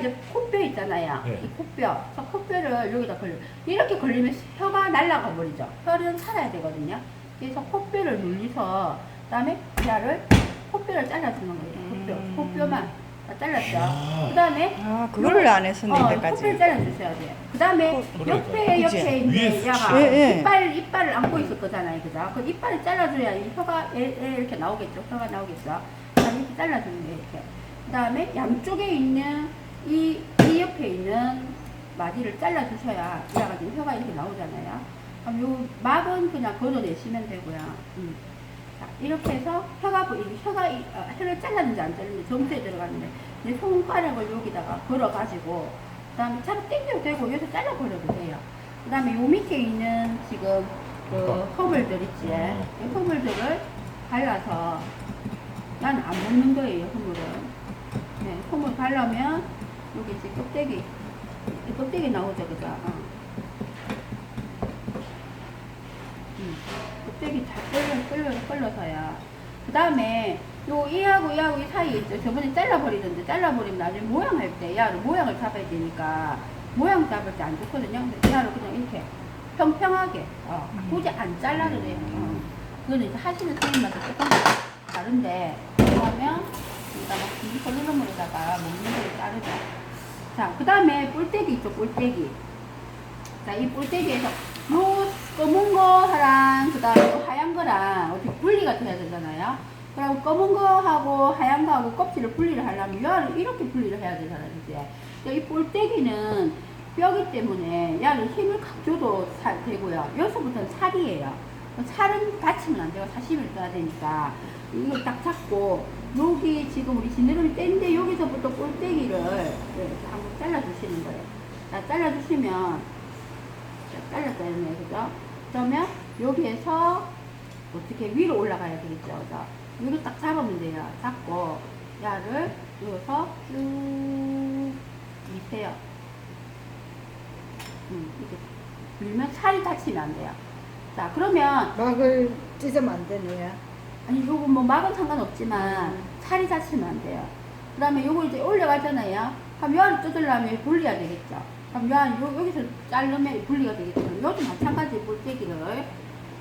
이제 코뼈 있잖아요. 네. 이 코뼈. 저 코뼈를 여기다 걸려. 이렇게 걸리면 혀가 날아가 버리죠. 혀는 살아야 되거든요. 그래서 코뼈를 눌리서 그다음에 뼈를 코뼈를 잘라주는 거예요. 코뼈. 음. 코뼈만 다 잘랐죠. 아. 그다음에 아, 그거를 안 했었네, 어, 이때까지. 코뼈를 잘라주셔야 돼요. 그 다음에 어, 옆에 그치? 옆에 이제 야가 예, 예. 이빨 이빨을 안고 있을 거잖아요, 그죠? 그 이빨을 잘라줘야 이 혀가 에, 에 이렇게 나오겠죠, 혀가 나오겠죠. 그다음에 이렇게 잘라주는 거예요, 이렇게. 그 다음에 양쪽에 있는 이, 이 옆에 있는 마디를 잘라주셔야 지금 혀가 이렇게 나오잖아요. 그럼 요 막은 그냥 걷어내시면 되고요. 음. 자, 이렇게 해서 혀가 혀가 이- 어, 혀를 잘랐는지 안 잘랐는지 점수에 들어갔는데 내 손가락을 여기다가 걸어가지고 그 다음에 차로 당겨도 되고 여기서 잘라버려도 돼요. 그 다음에 요 밑에 있는 지금 그 그러니까. 허물들 있지, 어. 이 허물들을 발라서 난 안 먹는 거예요, 허물은. 네, 허물 발라면 여기 이제 껍데기, 이 껍데기 나오죠, 그죠? 어. 음, 껍데기 다 끌려, 끌려, 끌려서야. 그 다음에 요 이하고 이하고 이 사이에 있죠. 저번에 잘라버리던데 잘라버리면 나중에 모양할 때 야를 모양을 잡아야 되니까 모양 잡을 때 안 좋거든요. 근데 야를 그냥 이렇게 평평하게 어, 굳이 안 잘라도 돼요. 어. 그거는 이제 하시는 선생님마다 조금 다른데 그러면 여기다가 비비컬러물에다가 먹는 거를 자르죠. 자, 그 다음에 뿔떼기 있죠, 뿔떼기. 자, 이 뿔떼기에서 요 검은 거랑 그 다음에 하얀 거랑 어떻게 분리가 돼야 되잖아요. 그럼 검은 거하고 하얀 거하고 껍질을 분리를 하려면 야를 이렇게 분리를 해야 되잖아요, 이제. 이 뿔떼기는 뼈기 때문에 야를 힘을 각 줘도 살 되고요. 여기서부터는 살이에요. 살은 다치면 안 돼요. 사심을 떠야 되니까. 이걸 딱 잡고, 여기 지금 우리 지느러미 뗀데 여기서부터 뿔떼기를 이렇게 한번 잘라주시는 거예요. 자, 잘라주시면, 자, 잘랐잖아요. 그죠? 그러면 여기에서 어떻게 위로 올라가야 되겠죠. 그죠? 위로 딱 잡으면 돼요. 잡고, 야를 여기서 쭉 미세요. 음, 이렇게 밀면 살이 다치면 안 돼요. 자, 그러면 막을 찢으면 안 되네요. 아니 요거 뭐 막은 상관없지만 음. 살이 다치면 안 돼요. 그 다음에 요거 이제 올려가잖아요. 그럼 요를 뜯으려면 분리가 되겠죠. 그럼 요, 요 여기서 자르면 분리가 되겠죠. 요도 마찬가지 볼때기를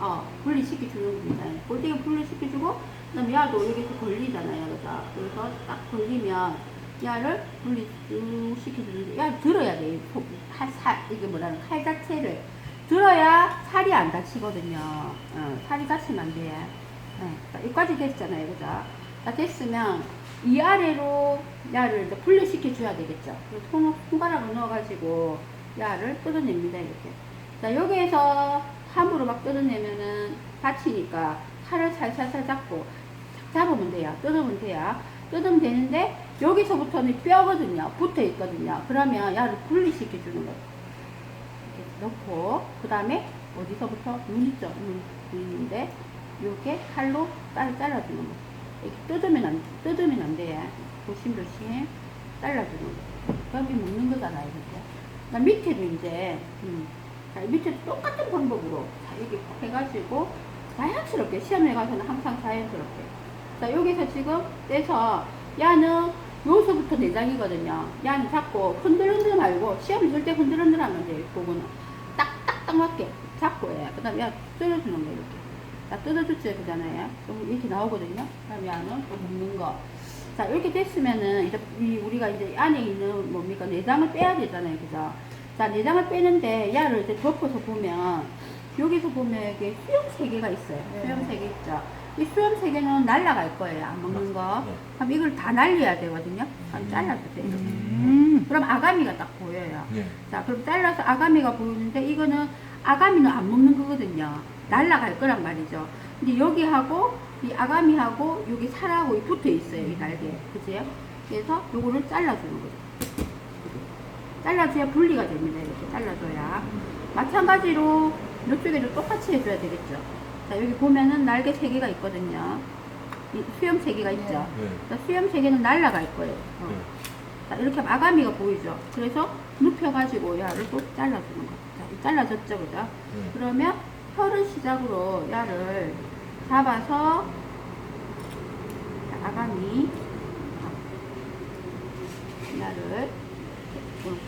어, 분리시켜 주는 겁니다. 볼때기 분리시켜주고 그 다음에 야도 여기서 걸리잖아요. 그죠? 그래서 딱 걸리면 야를 분리 쭉 시켜주는데 야 들어야 돼요. 살, 이게 뭐라는 칼 자체를 들어야 살이 안 다치거든요. 어, 살이 다치면 안 돼. 네, 자, 여기까지 됐잖아요. 그죠? 자, 됐으면 이 아래로 야를 분리시켜 줘야 되겠죠. 손, 손가락을 넣어가지고 야를 뜯어냅니다. 이렇게. 자, 여기에서 함으로 막 뜯어내면은 다치니까 칼을 살살살 잡고 탁 잡으면 돼요. 뜯으면 돼요. 뜯으면 되는데 여기서부터는 뼈거든요. 붙어 있거든요. 그러면 야를 분리시켜 주는 거예요. 이렇게 넣고 그 다음에 어디서부터 눈 있죠? 눈, 눈인데 이렇게 칼로 딸 잘라주는 거. 이렇게 뜯으면 안 뜯으면 안 돼. 조심조심 잘라주는 거. 이 먹는 거잖아요, 이렇게. 나 밑에도 이제 음, 자, 밑에도 똑같은 방법으로 자 이렇게 해가지고 자연스럽게 시험에 가서는 항상 자연스럽게. 자 여기서 지금 떼서 야는 여기서부터 내장이거든요. 야는 잡고 흔들흔들 말고 시험을 절대 흔들흔들 하면 안 돼요. 그거는 딱딱딱 맞게 잡고 해. 그 다음에 야 뜯어주는 거 이렇게. 자 뜯어주지 그잖아요. 좀 이렇게 나오거든요. 그 다음에 야는 또 먹는 거. 자 이렇게 됐으면은 이제 이 우리가 이제 안에 있는 뭡니까 내장을 빼야 되잖아요. 그죠? 자 내장을 빼는데 야를 이제 덮어서 보면 여기서 보면 이게 수염 세 개가 있어요. 네. 수염 세 개 있죠. 이 수염 세 개는 날라갈 거예요. 안 먹는 거. 네. 그럼 이걸 다 날려야 되거든요. 그럼 잘라주세요. 이렇게. 음. 그럼 아가미가 딱 보여요. 네. 자, 그럼 잘라서 아가미가 보이는데 이거는 아가미는 안 먹는 거거든요. 날라갈 거란 말이죠. 근데 여기하고 이 아가미하고 여기 살하고 붙어 있어요. 이 날개. 그죠? 그래서 요거를 잘라주는 거죠. 잘라줘야 분리가 됩니다. 이렇게 잘라줘야. 마찬가지로 이쪽에도 똑같이 해줘야 되겠죠. 자, 여기 보면은 날개 세 개가 있거든요. 이 수염 세 개가 있죠. 네. 자, 수염 세 개는 날라갈 거예요. 어. 네. 자, 이렇게 하면 아가미가 보이죠. 그래서 눕혀가지고 야를 또 잘라주는 거. 자, 이 잘라졌죠, 그죠? 네. 그러면 혀를 시작으로 야를 잡아서 자, 아가미 야를 응.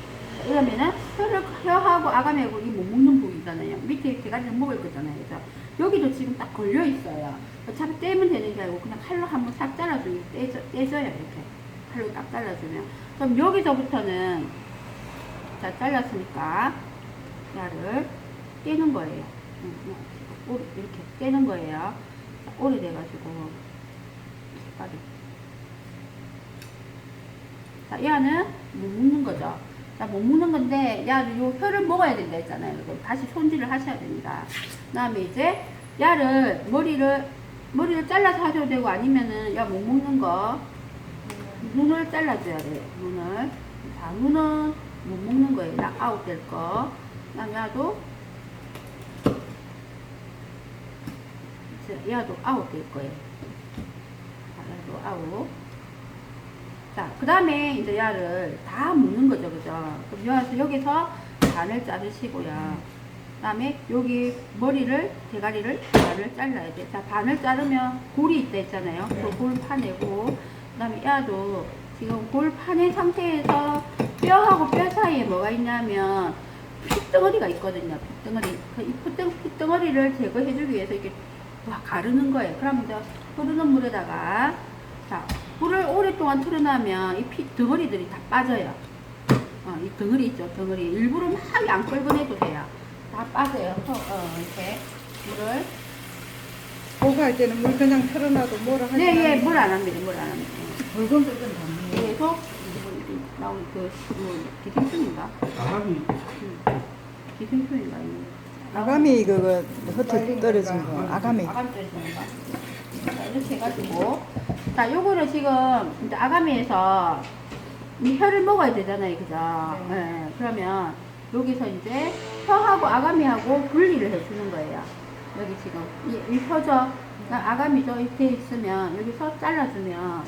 이러면은 혀를 혀하고 아가미하고 이 못 먹는 부위잖아요. 밑에 대가리를 먹을 거잖아요. 그죠? 여기도 지금 딱 걸려 있어요. 어차피 떼면 되는 게 아니고 그냥 칼로 한번 싹 잘라주면 떼져, 떼져요 이렇게 칼로 딱 잘라주면 그럼 여기서부터는 자 잘랐으니까 야를 떼는 거예요. 이렇게 떼는 거예요. 자, 오래돼가지고 색깔이 자, 얘는 못 먹는 거죠. 자, 못 먹는 건데, 야는 요 혀를 먹어야 된다 했잖아요. 다시 손질을 하셔야 됩니다. 그 다음에 이제, 야를, 머리를, 머리를 잘라서 하셔도 되고, 아니면은, 야, 못 먹는 거, 눈을 잘라줘야 돼요. 눈을. 자, 눈은 못 먹는 거예요. 나 아웃 될 거. 그 다음에 야도, 야도 아웃 될 거예요. 자, 야도 아웃. 자, 그 다음에 이제 야를 다 묶는 거죠, 그죠? 그럼 여기서, 여기서 반을 자르시고요. 그 다음에 여기 머리를, 대가리를 반을 잘라야 돼. 자, 반을 자르면 골이 있다 했잖아요. 그골 파내고, 그 다음에 야도 지금 골 파낸 상태에서 뼈하고 뼈 사이에 뭐가 있냐면 핏덩어리가 있거든요. 핏덩어리. 그이 핏덩, 핏덩어리를 제거해주기 위해서 이렇게 와, 가르는 거예요. 그러면 이제 흐르는 물에다가 자, 물을 오랫동안 틀어놓으면 이피 덩어리들이 다 빠져요. 어, 이 덩어리 있죠, 덩어리. 일부러 막 안 끌어내도 돼요. 다 빠져요. 어, 어, 이렇게 물을. 보고할 때는 물 그냥 틀어놔도 뭐라 하지 네, 예, 않아요. 물 안 합니다. 물 안 합니다. 붉은 붉은 담는 그래서 이거 나온 그, 그 기생충인가? 아가미 음, 기생충인가? 이거. 아가미 그거 흩어 떨어진 거. 아가미. 아가미 떨어지는가? 자, 이렇게 해가지고. 자, 요거는 지금 이제 아가미에서 이 혀를 먹어야 되잖아요. 그죠? 네. 예, 그러면 여기서 이제 혀하고 아가미하고 분리를 해주는 거예요. 여기 지금 이, 이 혀죠? 아가미죠? 이렇게 있으면 여기서 잘라주면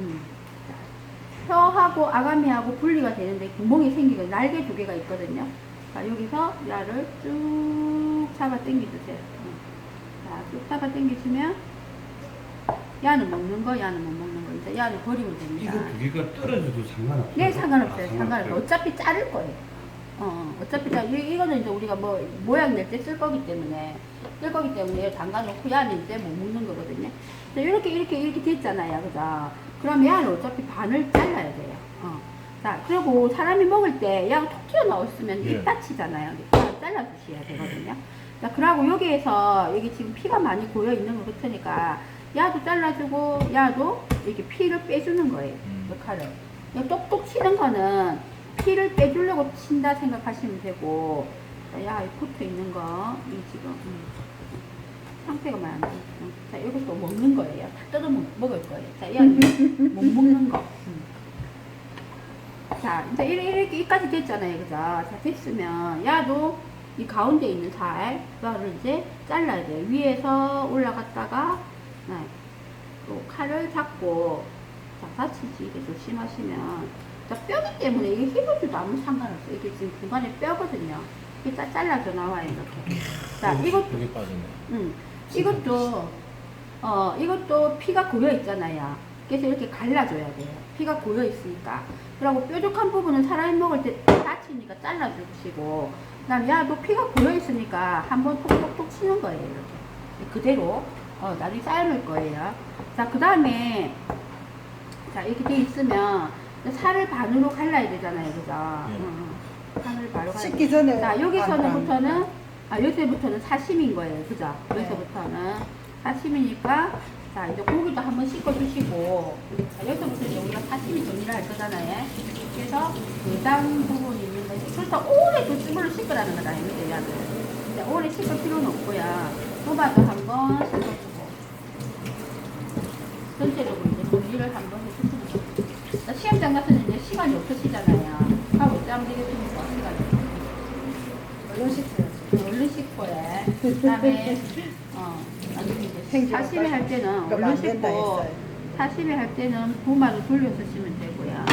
음. 자, 혀하고 아가미하고 분리가 되는데 구멍이 생기고 날개 두 개가 있거든요. 자, 여기서 야를 쭉 잡아 당겨주세요. 음. 자, 쭉 잡아 당기시면 야는 먹는 거, 야는 못 먹는 거. 이제 야를 버리면 됩니다. 이거 두 개가 떨어져도 상관없어요? 네, 상관없어요. 아, 상관없어요. 어차피 자를 거예요. 어, 어차피 자, 이- 이거는 이제 우리가 뭐 모양 낼 때 쓸 거기 때문에 쓸 거기 때문에 담가놓고 야는 이제 못 먹는 거거든요. 자, 이렇게 이렇게 이렇게 됐잖아요, 그죠? 그럼 야는 어차피 반을 잘라야 돼요. 어. 자, 그리고 사람이 먹을 때 야가 톡 튀어 나왔으면 예. 입 다치잖아요. 입 잘라 주셔야 되거든요. 자, 그러고 여기에서 여기 지금 피가 많이 고여 있는 것 같으니까 야도 잘라주고 야도 이렇게 피를 빼주는 거예요. 음. 역할을. 이 똑똑 치는 거는 피를 빼주려고 친다 생각하시면 되고, 자, 야, 이 붙어 있는 거, 이 지금, 음, 상태가 많이 안. 자, 이것도 먹는 거예요. 다 뜯어 먹, 먹을 거예요. 자, 얘는 못 먹는 거. 음. 자, 이제 이렇게, 이렇게 이까지 됐잖아요. 그죠? 자, 됐으면, 야도 이 가운데 있는 살, 그거를 이제 잘라야 돼요. 위에서 올라갔다가, 네. 또 칼을 잡고, 자, 다치지, 이게 조심하시면. 자, 뼈기 때문에 이게 휘어져도 아무 상관없어요. 이게 지금 중간에 뼈거든요. 이게 딱 잘라져 나와요, 이렇게. 자, 이것도, 여기 빠졌네. 음, 이것도, 어, 이것도 피가 고여 있잖아요. 그래서 이렇게 갈라줘야 돼요. 피가 고여 있으니까. 그리고 뾰족한 부분은 사람이 먹을 때 다치니까 잘라주시고, 그 다음에 야, 너 피가 고여 있으니까 한번 톡톡톡 치는 거예요, 이렇게. 그대로, 어, 나중에 삶을 거예요. 자, 그 다음에, 자, 이렇게 돼 있으면, 살을 반으로 갈라야 되잖아요, 그죠? 예. 응, 응. 살을 반으로 갈라야 씻기 전에 자, 안 여기서는부터는, 아, 여기서부터는 사심인 거예요. 그죠? 네. 여기서부터는 사심이니까, 자, 이제 고기도 한번 씻어 주시고, 자, 여기서부터 이제 우리가 사심이 정리를 할 거잖아요. 그래서, 내장 부분이 있는 거지. 그렇다고 오래 그 찜으로 씻으라는 건 아닙니다, 얘들. 이제 오래 씻을 필요는 없고요. 도마도 한번 씻어주고, 전체적으로 이제 정리를 한번 해주시면. 자, 시험장 가서는 이제 시간이 없으시잖아요. 하고 어쩌면 되겠습니까? 시간이. 얼른 씻어야지. 얼른 씻고에 그다음에 어 나중에 이제 사시미 할 때는 얼른 안 된다 씻고 했어요. 사시미 할 때는 부마로 돌려 쓰시면 되고요.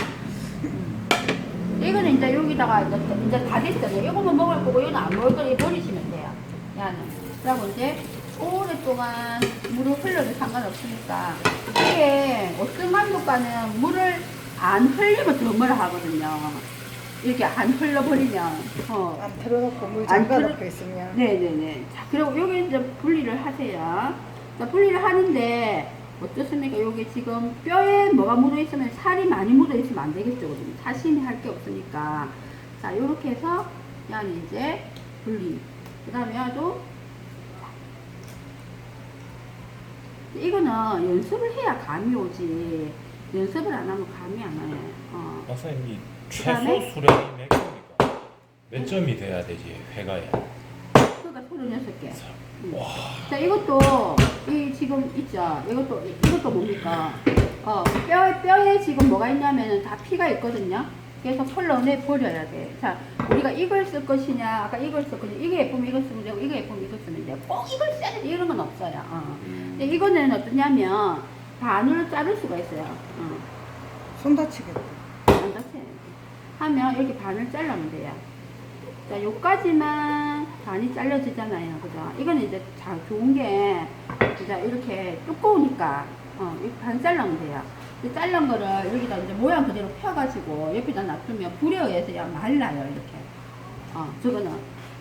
음. 이거는 이제 여기다가 이제, 이제 다 됐어요. 이거만 먹을 거고 이거는 안 먹을 거니 버리시면 돼요. 야는 그리고 이제 오랫동안 물을 흘려도 상관없으니까 이게 어떤 만두가는 물을 안 흘리면 더 뭐라 하거든요. 이렇게 안 흘러버리면 어. 안 틀어놓고 물 안 잠가 틀어- 놓고 있으면 네네네. 자, 그리고 여기 이제 분리를 하세요. 자, 분리를 하는데, 어떻습니까? 여기 지금 뼈에 뭐가 묻어 있으면 살이 많이 묻어 있으면 안 되겠죠. 그러면 사심이 할 게 없으니까. 자, 요렇게 해서, 야는 이제 분리. 그 다음에 야도, 이거는 연습을 해야 감이 오지. 연습을 안 하면 감이 안 와요. 어. 박사님 이 그다음에? 최소 수량이 몇 개입니까? 몇 점이 돼야 되지 회가에? 그러니까 36개. 음. 자, 이것도, 이 지금 있죠? 이것도, 이것도 뭡니까? 어, 뼈, 뼈에 지금 뭐가 있냐면은 다 피가 있거든요? 그래서 컬러내 버려야 돼. 자, 우리가 이걸 쓸 것이냐, 아까 이걸 쓸 것이냐, 이게 예쁘면 이거 쓰면 되고, 이거 예쁘면 이거 쓰면 되고, 꼭 이걸 써야 돼. 이런 건 없어요. 어. 근데 이거는 어떠냐면, 반으로 자를 수가 있어요. 어. 손 다치겠다. 안 돼. 하면 이렇게 반을 잘라면 돼요. 자, 요까지만 반이 잘려지잖아요. 그죠? 이거는 이제 자, 좋은 게, 이제 이렇게 두꺼우니까, 어, 반 잘라면 돼요. 이 잘른 거를 여기다 이제 모양 그대로 펴가지고 옆에다 놔두면 불에 의해서 야 말라요. 이렇게. 어, 저거는.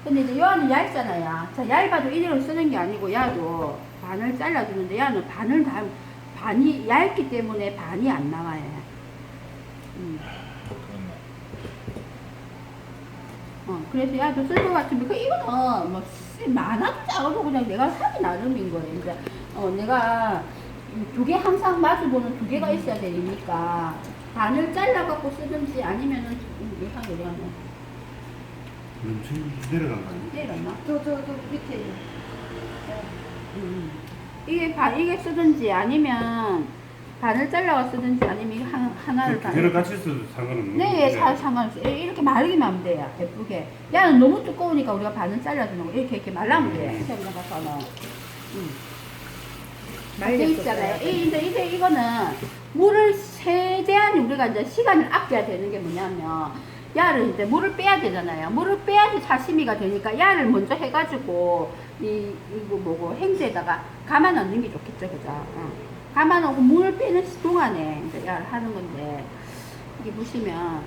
근데 이제 요 안은 얇잖아요. 자, 얇아도 이대로 쓰는 게 아니고, 야도 반을 잘라주는데, 야는 반을 다, 반이 얇기 때문에 반이 안 나와요. 음. 어, 그래서 야도 쓸것 같으면, 그, 이거는, 뭐, 쓰- 많아도 작아도 그냥 내가 사기 나름인 거예요. 이제, 어, 내가 두 개 항상 마주보는 두 개가 있어야 되니까, 반을 잘라갖고 쓰든지 아니면은, 음, 이상하게 내가는 넘치 내려간 거 아니야? 때렸나? 저, 저, 저 밑에. 음. 이게 반, 이게 쓰든지 아니면, 반을 잘라가 쓰든지 아니면 이거 한, 하나를 두 개를 같이 써도 상관없는 네? 잘 상관없어요. 이- 이렇게 마르기만 하면 돼요. 예쁘게. 야는 너무 두꺼우니까 우리가 반은 잘라주는 거. 이렇게 이렇게 말라면 돼. 음. 세분에 가서는. 음. 돼 있잖아요. 이, 이제 이제 이거는 물을 최대한 우리가 이제 시간을 아껴야 되는 게 뭐냐면 야를 이제 물을 빼야 되잖아요. 물을 빼야지 사시미가 되니까 야를 먼저 해가지고 이 이거 뭐고 행주에다가 감아 넣는 게 좋겠죠, 그죠? 어. 감아 넣고 물을 빼는 동안에 이제 야를 하는 건데 이게 보시면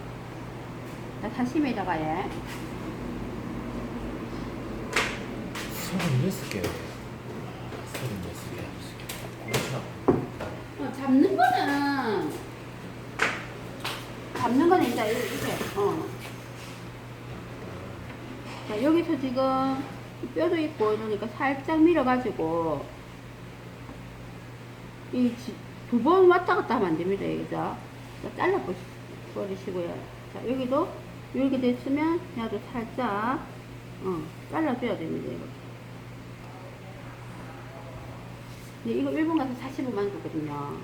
자, 사시미에다가 예. 서른여섯 개. 서른여섯 개. 그렇죠. 어, 잡는 거는 잡는 거는 이제 어. 자 여기서 지금 뼈도 있고 이러니까 살짝 밀어가지고 이 두 번 왔다 갔다 하면 안 됩니다 여기서 자, 잘라 버리- 버리시고요 자 여기도 이렇게 됐으면 야도 살짝 어, 잘라줘야 됩니다 이거. 근데 이거 일본 가서 45만 주거든요.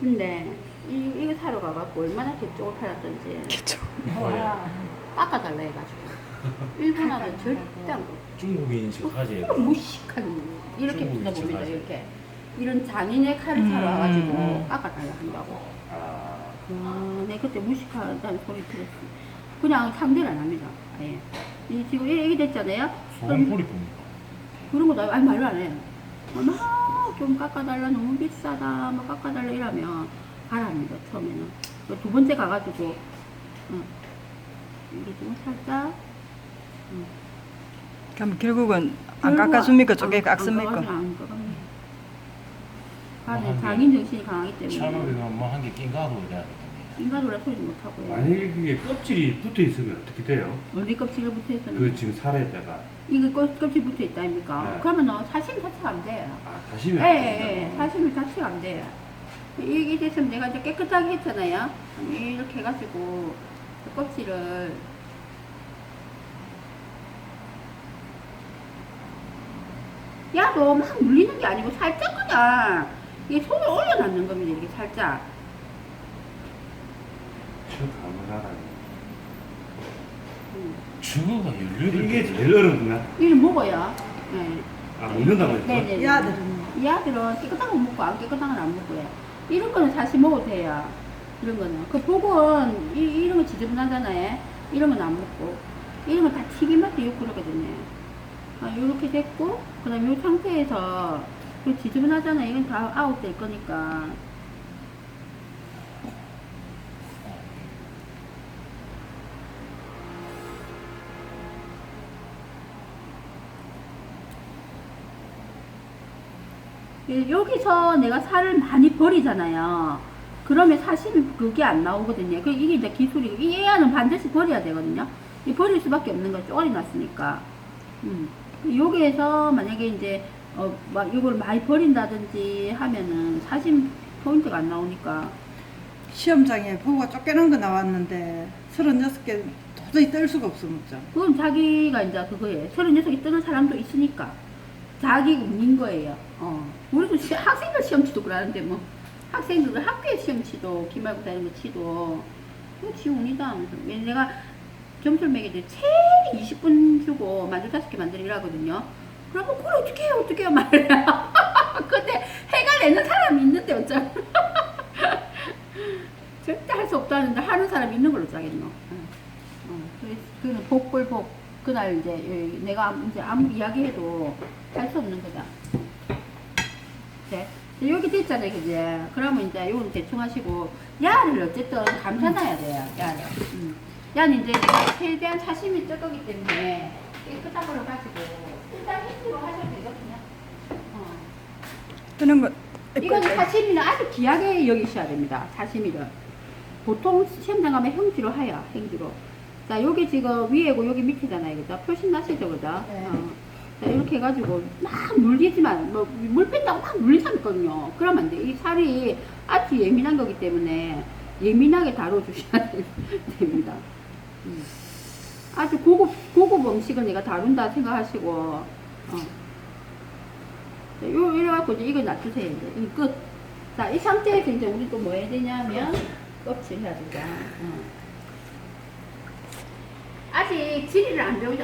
근데 이, 이거 사러 가갖고 얼마나 개쪽을 팔았던지. 개쪽. 와, 깎아달라 해가지고. 일본하고 절대 안 깎아. 중국인 척하지. 이거 무식한 이렇게 중국인 붙여봅니다 척하지. 이렇게. 이런 장인의 칼을 사러 음, 와가지고 음. 깎아달라 한다고. 아, 와, 내 그때 무식하다는 소리 들었어. 그냥 상대를 안 합니다. 아예 이 지금 이렇게 됐잖아요. 소금 뿌리 봅니까? 그런 거도 아니 말로 안 해. 막 좀 깎아달라. 너무 비싸다. 막 깎아달라 이러면 가라합니다 처음에는 그두 번째 가가지고 응. 이게 좀 살짝 그럼 결국은 안 결국 깎아줍니까? 안- 쪼개 안 깎습니까? 깎아주면 안 깎아줍니다. 아, 네, 뭐 장인 정신이 강하기 때문에 찰밥이가 뭐한 개 낀가도 되겠네. 인간으로 소리도 못하고요 만약에 그게 껍질이 붙어 있으면 어떻게 돼요? 어디 껍질을 붙어 있었는 그 지금 살에다가 이거 껍- 껍질 붙어 있다 아닙니까 네. 그러면 사심 자체가 안 돼요 아 다시면 예, 예, 예. 사실 자체가 안 돼요. 이게 됐으면 내가 이제 깨끗하게 했잖아요. 이렇게 해가지고 그 껍질을 야도 막 물리는 게 아니고 살짝 그냥 이 손을 올려놓는 겁니다. 이렇게 살짝. 저 음. 저거가 열렬히 이게 제일 어렵구나 이를 먹어요. 네. 아 먹는다고 했어? 네네. 이 아들은 이 아들은 깨끗한 거 먹고 안 깨끗한 건 안 먹고요. 이런 거는 사실 먹어도 돼요. 이런 거는. 그 복은 이, 이런 거 지저분하잖아요. 이런 건 안 먹고. 이런 건 다 튀김할 때 요구르거든요. 아, 요렇게 됐고, 그 다음에 이 상태에서 그 지저분하잖아요. 이건 다 아웃 될 거니까. 여기서 내가 살을 많이 버리잖아요. 그러면 사실 그게 안 나오거든요. 그 이게 이제 기술이 이 애야는 반드시 버려야 되거든요. 이 버릴 수밖에 없는 거 쪼가리 났으니까. 음. 여기에서 만약에 이제 어 막 이걸 많이 버린다든지 하면은 사실 포인트가 안 나오니까 시험장에 보고가 쫓겨난 거 나왔는데 36개 도저히 뗄 수가 없어 먹자. 그건 자기가 이제 그거예요. 36이 뜨는 사람도 있으니까. 자기 운인 거예요. 어. 우리도 시, 학생들 시험 치도 그러는데 뭐. 학생들은 학교에 시험 치도, 기말고사 이런 거 치도. 그거 지 운이다. 하면서. 왜 내가 점수를 매기때 최대 20분 주고 만두 다섯 개 만들어 일하거든요. 그러면 그걸 어떻게 해요? 어떻게 해요? 말이야. 근데 해가 내는 사람이 있는데 어쩌 절대 할 수 없다는데 하는 사람이 있는 걸로 짜겠노. 응. 어, 그래서 그는 복불복 그날 이제 예, 내가 이제 아무 이야기해도 할 수 없는 거다. 네. 여기 됐잖아요, 그제? 그러면 이제 요건 대충 하시고 야를 어쨌든 감사놔야 돼요, 야를. 음. 야는 이제 최대한 사심이 뜰 거기 때문에 깨끗한 걸로 가지고 일단 힌트로 하셔도 되거든요. 어. 뜨는 거. 이거는 사시미는 아주 귀하게 여기셔야 됩니다. 사시미를. 보통 시험장 가면 형지로 하여, 행지로. 자, 여기 지금 위에고 여기 밑이잖아요. 그죠? 표시 나시죠, 그죠? 네. 어. 자, 이렇게 해가지고 막 물리지만, 뭐, 물 뺀다고 막 물린 사람 있거든요. 그러면 안 돼. 이 살이 아주 예민한 거기 때문에 예민하게 다뤄주셔야 됩니다. 음. 아주 고급, 고급 음식을 내가 다룬다 생각하시고, 어. 자, 요, 이래갖고 이제 이거 놔두세요. 이제. 이 끝. 자, 이 상태에서 이제 우리 또 뭐 해야 되냐면, 껍질 해야 되죠. 어. 아직 지리를 안 배우죠.